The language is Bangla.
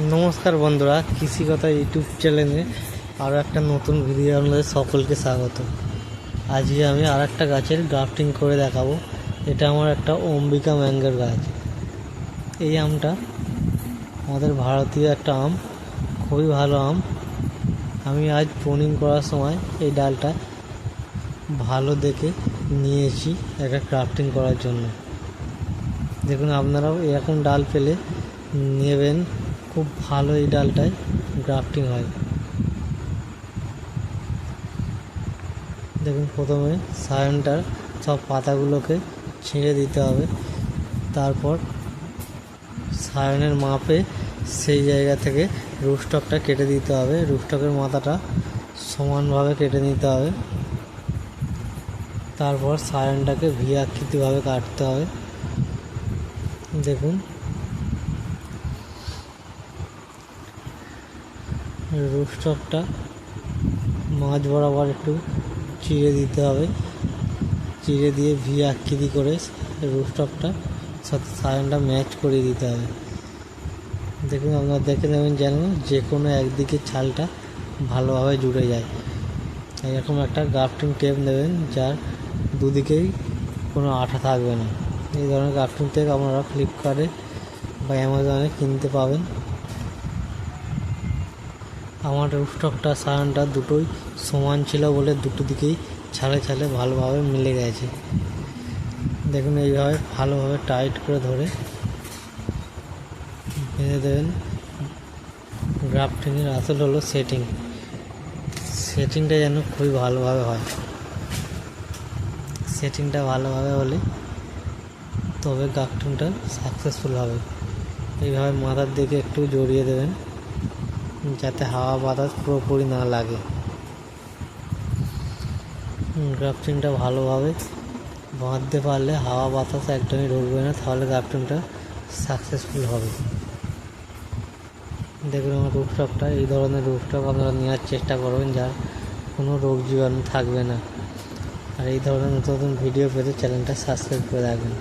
নমস্কার বন্ধুরা কৃষিকথা ইউটিউব চ্যানেলে আরও একটা নতুন ভিডিও আপনাদের সকলকে স্বাগত। আজকে আমি আর একটা গাছের গ্রাফটিং করে দেখাবো। এটা আমার একটা অম্বিকা ম্যাঙ্গোর গাছ। এই আমটা আমাদের ভারতীয় একটা আম, খুবই ভালো আম। আমি আজ প্রুনিং করার সময় এই ডালটা ভালো দেখে নিয়েছি একটা ক্রাফটিং করার জন্য। দেখুন, আপনারাও এরকম ডাল পেলে নেবেন। খুব ভালো এই ডালটায় গ্রাফটিং হয়। দেখুন, প্রথমে সায়নটার সব পাতাগুলোকে ছিঁড়ে দিতে হবে। তারপর সায়নের মাপে সেই জায়গা থেকে রুস্টকটা কেটে দিতে হবে। রুস্টকের মাথাটা সমানভাবে কেটে নিতে হবে। তারপর সায়নটাকে ভি আকৃতিভাবে কাটতে হবে। দেখুন রুস্টকটা মাঝ বরাবর একটু চিড়ে দিতে হবে। চিড়ে দিয়ে ভি আকৃতি করে রুস্টকটা সাথে সায়নটা ম্যাচ করে দিতে হবে। দেখুন, আপনারা দেখে নেবেন যেন যে কোনো একদিকে ছালটা ভালোভাবে জুড়ে যায়। এরকম একটা গ্রাফটিং টেপ নেবেন যার দুদিকেই কোনো আঠা থাকবে না। এই ধরনের গ্রাফটিং টেপ আপনারা ফ্লিপকার্টে বা অ্যামাজনে কিনতে পাবেন। আমার রুফটপটা সায়নটা দুটোই সমান ছিল বলে দুটো দিকেই ছালে ছালে ভালোভাবে মিলে গেছে। দেখুন এইভাবে ভালোভাবে টাইট করে ধরে বেঁধে দেবেন। গ্রাফটিংয়ের আসল হলো সেটিং সেটিংটা যেন খুবই ভালোভাবে হয়। সেটিংটা ভালোভাবে হলে তবে গ্রাফটিংটা সাকসেসফুল হবে। এইভাবে মাথার দিকে একটু জড়িয়ে দেবেন। যাতে হাওয়া বাতাস পুরোপুরি না লাগে। গ্রাফটিংটা ভালোভাবে বাঁধতে পারলে হাওয়া বাতাস একদমই ঢুকবে না, তাহলে গ্রাফটিংটা সাকসেসফুল হবে। দেখুন আমার রুফটপটা এই ধরনের রুফটপ আপনারা নেওয়ার চেষ্টা করবেন যার কোনো রোগ জীবাণু থাকবে না। আর এই ধরনের নতুন নতুন ভিডিও পেতে চ্যানেলটা সাবস্ক্রাইব করে রাখবেন।